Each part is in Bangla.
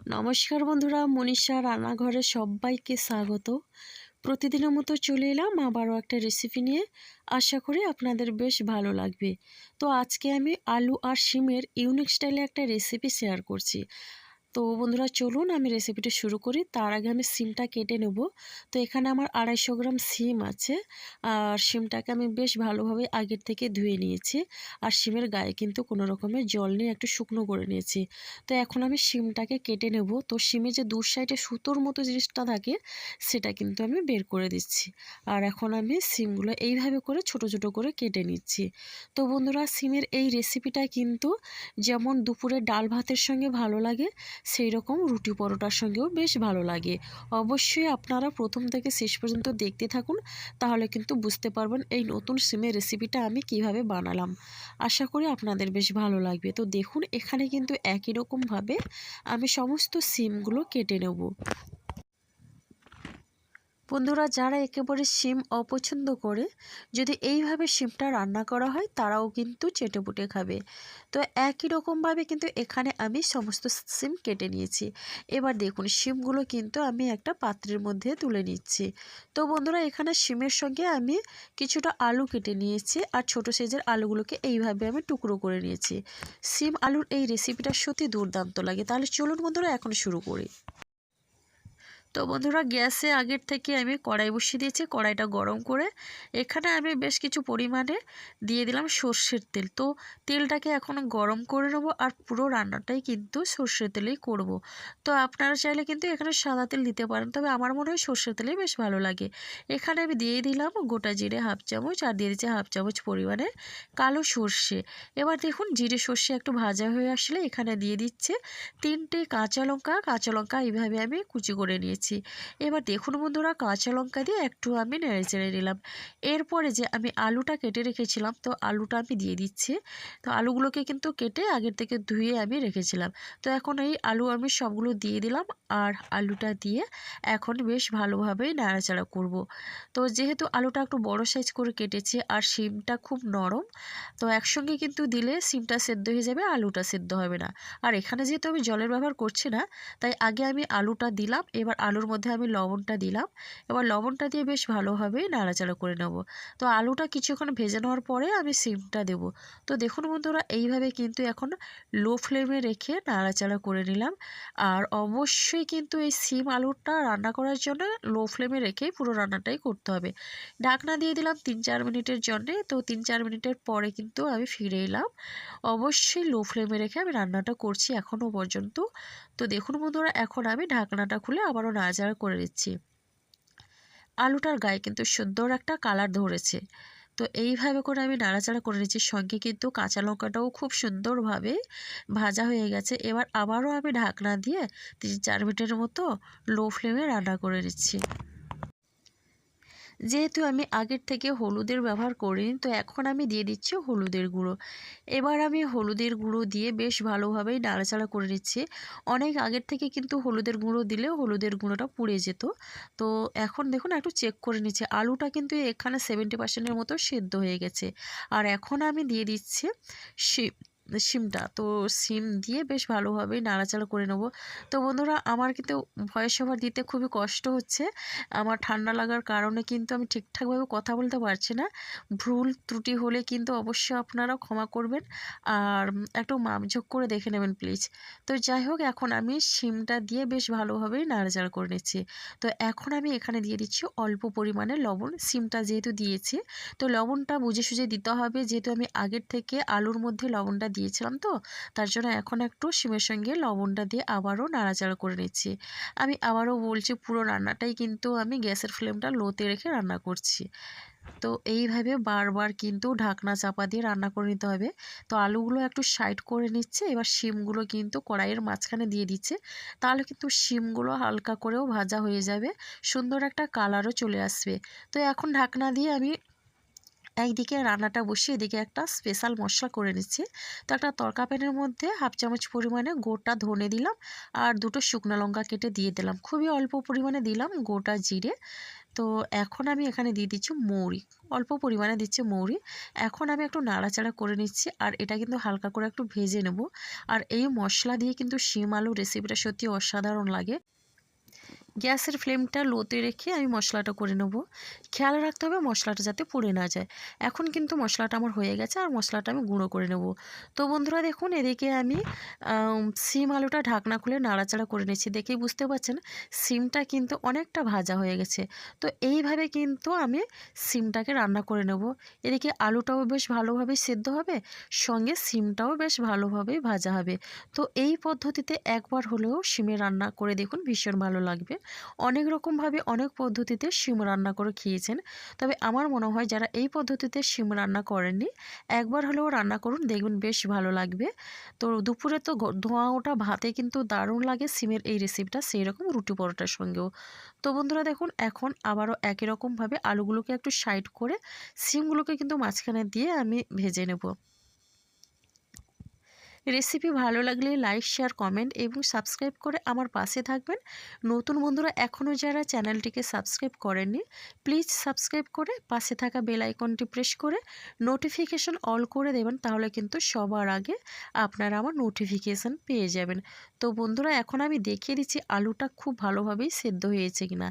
নমস্কার বন্ধুরা, মনীষা রান্নাঘরে সবাইকে স্বাগত। প্রতিদিনের মতো চলে এলাম আবারও একটা রেসিপি নিয়ে। আশা করি আপনাদের বেশ ভালো লাগবে। তো আজকে আমি আলু আর শিমের ইউনিক স্টাইলে একটা রেসিপি শেয়ার করছি। তো বন্ধুরা চলুন আমি রেসিপিটা শুরু করি। তার আগে আমি সিমটা কেটে নেব। তো এখানে আমার আড়াইশো গ্রাম সিম আছে। আর সিমটাকে আমি বেশ ভালোভাবে আগের থেকে ধুয়ে নিয়েছি। আর সিমের গায়ে কিন্তু কোনো রকমের জল নিয়ে একটু শুকনো করে নিয়েছি। তো এখন আমি সিমটাকে কেটে নেব। তো সিমে যে দু সাইডে সুতোর মতো জিনিসটা থাকে, সেটা কিন্তু আমি বের করে দিচ্ছি। আর এখন আমি সিমগুলো এইভাবে করে ছোট ছোট করে কেটে নিচ্ছি। তো বন্ধুরা, সিমের এই রেসিপিটা কিন্তু যেমন দুপুরে ডাল ভাতের সঙ্গে ভালো লাগে সেই রকম রুটি পরোটার সঙ্গেও বেশ ভালো লাগে। অবশ্যই আপনারা প্রথম থেকে শেষ পর্যন্ত দেখতে থাকুন, তাহলে কিন্তু বুঝতে পারবেন এই নতুন সিমের রেসিপিটা আমি কীভাবে বানালাম। আশা করি আপনাদের বেশ ভালো লাগবে। তো দেখুন, এখানে কিন্তু একই রকমভাবে আমি সমস্ত সিমগুলো কেটে নেব। বন্ধুরা, যারা একেবারে শিম অপছন্দ করে, যদি এইভাবে শিমটা রান্না করা হয়, তারাও কিন্তু চেটেপুটে খাবে। তো একই রকমভাবে কিন্তু এখানে আমি সমস্ত সিম কেটে নিয়েছি। এবার দেখুন শিমগুলো কিন্তু আমি একটা পাত্রের মধ্যে তুলে নিচ্ছি। তো বন্ধুরা, এখানে শিমের সঙ্গে আমি কিছুটা আলু কেটে নিয়েছি আর ছোট সাইজের আলুগুলোকে এইভাবে আমি টুকরো করে নিয়েছি। সিম আলুর এই রেসিপিটা সত্যি দুর্দান্ত লাগে। তাহলে চলুন বন্ধুরা, এখন শুরু করি। তো বন্ধুরা গ্যাসে আগের থেকে আমি কড়াই বসিয়ে দিয়েছি, কড়াইটা গরম করে এখানে আমি বেশ কিছু পরিমাণে দিয়ে দিলাম সর্ষের তেল। তো তেলটাকে এখন গরম করে নেব আর পুরো রান্নাটাই কিন্তু সর্ষের তেলেই করব। তো আপনারা চাইলে কিন্তু এখানে সাদা তেল দিতে পারেন, তবে আমার মনে হয় সর্ষের তেলেই বেশ ভালো লাগে। এখানে আমি দিয়ে দিলাম গোটা জিরে হাফ চামচ আর দিয়ে দিচ্ছি হাফ চামচ পরিমাণে কালো সর্ষে। এবার দেখুন জিরে সর্ষে একটু ভাজা হয়ে আসলে এখানে দিয়ে দিচ্ছে তিনটে কাঁচা লঙ্কা কাঁচা লঙ্কা এইভাবে আমি কুচি করে নিয়েছি। দিয়েছি এবার দেখুন বন্ধুরা, কাঁচা লঙ্কা দিয়ে একটু আমি নেড়ে চেড়ে নিলাম। এরপরে যে আমি আলুটা কেটে রেখেছিলাম, তো আলুটা আমি দিয়ে দিচ্ছি। তো আলুগুলোকে কিন্তু কেটে আগের থেকে ধুয়ে আমি রেখেছিলাম। তো এখন এই আলু আমি সবগুলো দিয়ে দিলাম আর আলুটা দিয়ে এখন বেশ ভালোভাবেই নাড়াচাড়া করব। তো যেহেতু আলুটা একটু বড় সাইজ করে কেটেছি আর শিমটা খুব নরম, তো একসঙ্গে কিন্তু দিলে সিমটা সেদ্ধ হয়ে যাবে, আলুটা সেদ্ধ হবে না। আর এখানে যেহেতু আমি জলের ব্যবহার করছি না, তাই আগে আমি আলুটা দিলাম, এবার আলুর মধ্যে আমি লবণটা দিলাম। এবার লবণটা দিয়ে বেশ ভালোভাবে নাড়াচাড়া করে নেব। তো আলুটা কিছুক্ষণ ভেজে নেওয়ার পরে আমি সিমটা দেব। তো দেখুন বন্ধুরা, এইভাবে কিন্তু এখন লো ফ্লেমে রেখে নাড়াচাড়া করে নিলাম। আর অবশ্যই কিন্তু এই সিম আলুটা রান্না করার জন্য লো ফ্লেমে রেখেই পুরো রান্নাটাই করতে হবে। ঢাকনা দিয়ে দিলাম তিন চার মিনিটের জন্যে। তো তিন চার মিনিটের পরে কিন্তু আমি ফিরে এলাম। অবশ্যই লো ফ্লেমে রেখে আমি রান্নাটা করছি এখনও পর্যন্ত। তো দেখুন বন্ধুরা, এখন আমি ঢাকনাটা খুলে আবারও নাড়াচাড়া করে দিচ্ছি আলুটার গায়ে কিন্তু সুন্দর একটা কালার ধরেছে। তো এইভাবে করে আমি নাড়াচাড়া করে নিচ্ছি। সঙ্গে কিন্তু কাঁচা লঙ্কাটাও খুব সুন্দরভাবে ভাজা হয়ে গেছে। এবার আবারও আমি ঢাকনা দিয়ে তিন চার মিনিটের মতো লো ফ্লেমে রান্না করে নিচ্ছি। যেহেতু আমি আগের থেকে হলুদের ব্যবহার করিনি, তো এখন আমি দিয়ে দিচ্ছি হলুদের গুঁড়ো। এবার আমি হলুদের গুঁড়ো দিয়ে বেশ ভালোভাবেই নাড়াচাড়া করে নিচ্ছি। অনেক আগের থেকে কিন্তু হলুদের গুঁড়ো দিলে হলুদের গুঁড়োটা পুড়ে যেত। তো এখন দেখুন, একটু চেক করে নিচ্ছে। আলুটা কিন্তু এখানে সেভেন্টি পার্সেন্টের মতো সেদ্ধ হয়ে গেছে। আর এখন আমি দিয়ে দিচ্ছি সিমটা। তো সিম দিয়ে বেশ ভালোভাবেই নাড়াচাড়া করে নেব। তো বন্ধুরা, আমার কিন্তু ভয়েস ওভার দিতে খুবই কষ্ট হচ্ছে। আমার ঠান্ডা লাগার কারণে কিন্তু আমি ঠিকঠাকভাবে কথা বলতে পারছি না। ভুল ত্রুটি হলে কিন্তু অবশ্যই আপনারা ক্ষমা করবেন। আর একটু মাপঝোক করে দেখে নেবেন, প্লিজ। তো যাই হোক, এখন আমি সিমটা দিয়ে বেশ ভালোভাবেই নাড়াচাড়া করে নিচ্ছি। তো এখন আমি এখানে দিয়ে দিচ্ছি অল্প পরিমাণে লবণ। সিমটা যেহেতু দিয়েছি, তো লবণটা বুঝে সুঝে দিতে হবে। যেহেতু আমি আগের থেকে আলুর মধ্যে লবণটা দিয়েছিলাম তো। তার জন্য এখন একটু শিমের সঙ্গে লবণটা দিয়ে আবারও নাড়াচাড়া করে নিচ্ছি। আমি আবারও বলছি পুরো রান্নাটাই কিন্তু আমি গ্যাসের ফ্লেমটা লোতে রেখে রান্না করছি। তো এইভাবে বারবার কিন্তু ঢাকনা চাপা দিয়ে রান্না করে নিতে হবে। তো আলুগুলো একটু সাইড করে নিচ্ছে, এবার শিমগুলো কিন্তু কড়াইয়ের মাঝখানে দিয়ে দিচ্ছে। তাহলে কিন্তু শিমগুলো হালকা করেও ভাজা হয়ে যাবে, সুন্দর একটা কালারও চলে আসবে। তো এখন ঢাকনা দিয়ে আমি একদিকে রান্নাটা বসিয়ে এদিকে একটা স্পেশাল মশলা করে নিচ্ছি। তো একটা তরকা প্যানের মধ্যে হাফ চামচ পরিমাণে গোটা ধনে দিলাম আর দুটো শুকনো লঙ্কা কেটে দিয়ে দিলাম। খুবই অল্প পরিমাণে দিলাম গোটা জিরে। তো এখন আমি এখানে দিয়ে দিচ্ছি মৌরি। অল্প পরিমাণে দিচ্ছি মৌরি। এখন আমি একটু নাড়াচাড়া করে নিচ্ছি আর এটা কিন্তু হালকা করে একটু ভেজে নেব। আর এই মশলা দিয়ে কিন্তু শিম আলু রেসিপিটা সত্যি অসাধারণ লাগে। গ্যাসের ফ্লেমটা লোতে রেখে আমি মশলাটা করে নেব। খেয়াল রাখতে হবে মশলাটা যাতে পুড়ে না যায়। এখন কিন্তু মশলাটা আমার হয়ে গেছে আর মশলাটা আমি গুঁড়ো করে নেব। তো বন্ধুরা দেখুন, এদিকে আমি সিম আলুটা ঢাকনা খুলে নাড়াচাড়া করে নিচ্ছি দেখেই বুঝতে পারছেন, সিমটা কিন্তু অনেকটা ভাজা হয়ে গেছে। তো এইভাবে কিন্তু আমি সিমটাকে রান্না করে নেব। এদিকে আলুটাও বেশ ভালোভাবে সেদ্ধ হবে, সঙ্গে সিমটাও বেশ ভালোভাবেই ভাজা হবে। তো এই পদ্ধতিতে একবার হলেও সিমে রান্না করে দেখুন ভীষণ ভালো লাগবে। অনেক রকমভাবে অনেক পদ্ধতিতে শিম রান্না করে খেয়েছেন। তবে আমার মনে হয় যারা এই পদ্ধতিতে শিম রান্না করেননি, একবার হলেও রান্না করুন, দেখবেন বেশ ভালো লাগবে। তো দুপুরে তো ধোঁয়া ওটা ভাতে কিন্তু দারুণ লাগে সিমের এই রেসিপিটা সেই রকম রুটি পরোটার সঙ্গেও। তো বন্ধুরা দেখুন, এখন আবারও একই রকমভাবে আলুগুলোকে একটু সাইড করে, সিমগুলোকে কিন্তু মাঝখানে দিয়ে আমি ভেজে নেব। রেসিপি ভালো লাগলে লাইক, শেয়ার, কমেন্ট এবং সাবস্ক্রাইব করে আমার পাশে থাকবেন। নতুন বন্ধুরা এখনও যারা চ্যানেলটিকে সাবস্ক্রাইব করেননি, প্লিজ সাবস্ক্রাইব করে পাশে থাকা বেল আইকনটি প্রেস করে নোটিফিকেশন অল করে দেবেন, তাহলে কিন্তু সবার আগে আপনারা আমার নোটিফিকেশান পেয়ে যাবেন। তো বন্ধুরা, এখন আমি দেখিয়ে দিচ্ছি আলুটা খুব ভালোভাবেই সেদ্ধ হয়েছে কিনা।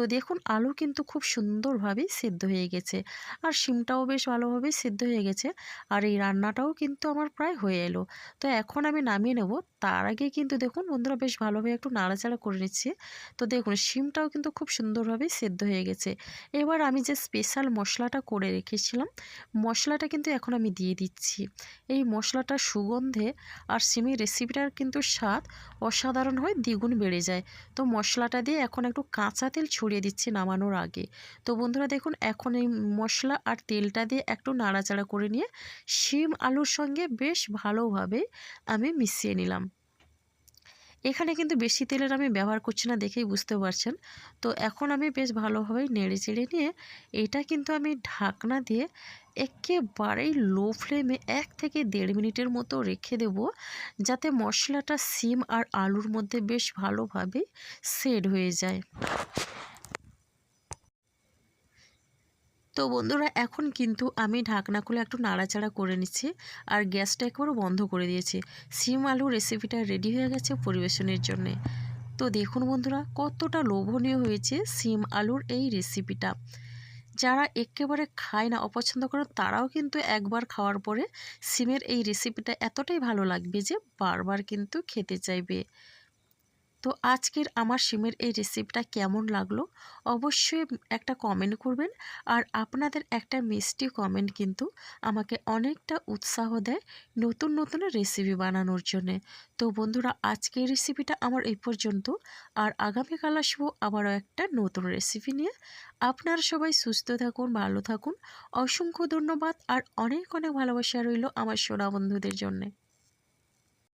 তো দেখুন, আলু কিন্তু খুব সুন্দরভাবেই সেদ্ধ হয়ে গেছে। আর শিমটাও বেশ ভালোভাবেই সেদ্ধ হয়ে গেছে। আর এই রান্নাটাও কিন্তু আমার প্রায় হয়ে এলো। তো এখন আমি নামিয়ে নেব। তার আগে কিন্তু দেখুন, বন্ধুরা বেশ ভালোভাবে একটু নাড়াচাড়া করে নিচ্ছি। তো দেখুন, শিমটাও কিন্তু খুব সুন্দরভাবে সেদ্ধ হয়ে গেছে। এবার আমি যে স্পেশাল মশলাটা করে রেখেছিলাম, মশলাটা কিন্তু এখন আমি দিয়ে দিচ্ছি। এই মশলাটা সুগন্ধে আর সিমের রেসিপিটার কিন্তু স্বাদ অসাধারণ হয়, দ্বিগুণ বেড়ে যায়। তো মশলাটা দিয়ে এখন একটু কাঁচা তেল ছড়িয়ে দিচ্ছি নামানোর আগে। তো বন্ধুরা দেখুন, এখন এই মশলা আর তেলটা দিয়ে একটু নাড়াচাড়া করে নিয়ে শিম আলুর সঙ্গে বেশ ভালোভাবে আমি মিশিয়ে নিলাম। এখানে কিন্তু বেশি তেলের আমি ব্যবহার করছি না দেখেই বুঝতে পারছেন। তো এখন আমি বেশ ভালোভাবেই নেড়ে চেড়ে নিয়ে এটা কিন্তু আমি ঢাকনা দিয়ে একেবারেই লো ফ্লেমে এক থেকে দেড় মিনিটের মতো রেখে দেব, যাতে মশলাটা সিম আর আলুর মধ্যে বেশ ভালোভাবে সেড হয়ে যায়। তো বন্ধুরা, এখন কিন্তু আমি ঢাকনা খুলে একটু নাড়াচাড়া করে নিচ্ছি আর গ্যাসটা একবারও বন্ধ করে দিয়েছি। সিম আলু রেসিপিটা রেডি হয়ে গেছে পরিবেশনের জন্যে। তো দেখুন বন্ধুরা, কতটা লোভনীয় হয়েছে সিম আলুর এই রেসিপিটা যারা একেবারে খায় না, অপছন্দ করে তারাও কিন্তু একবার খাওয়ার পরে সিমের এই রেসিপিটা এতটাই ভালো লাগবে যে বারবার কিন্তু খেতে চাইবে। তো আজকের আমার সিমের এই রেসিপিটা কেমন লাগল? অবশ্যই একটা কমেন্ট করবেন। আর আপনাদের একটা মিষ্টি কমেন্ট কিন্তু আমাকে অনেকটা উৎসাহ দেয় নতুন নতুন রেসিপি বানানোর জন্যে। তো বন্ধুরা, আজকের রেসিপিটা আমার এই পর্যন্ত। আর আগামীকাল আসব আবারও একটা নতুন রেসিপি নিয়ে। আপনারা সবাই সুস্থ থাকুন, ভালো থাকুন। অসংখ্য ধন্যবাদ। আর অনেক অনেক ভালোবাসা রইল আমার সোনা বন্ধুদের জন্যে।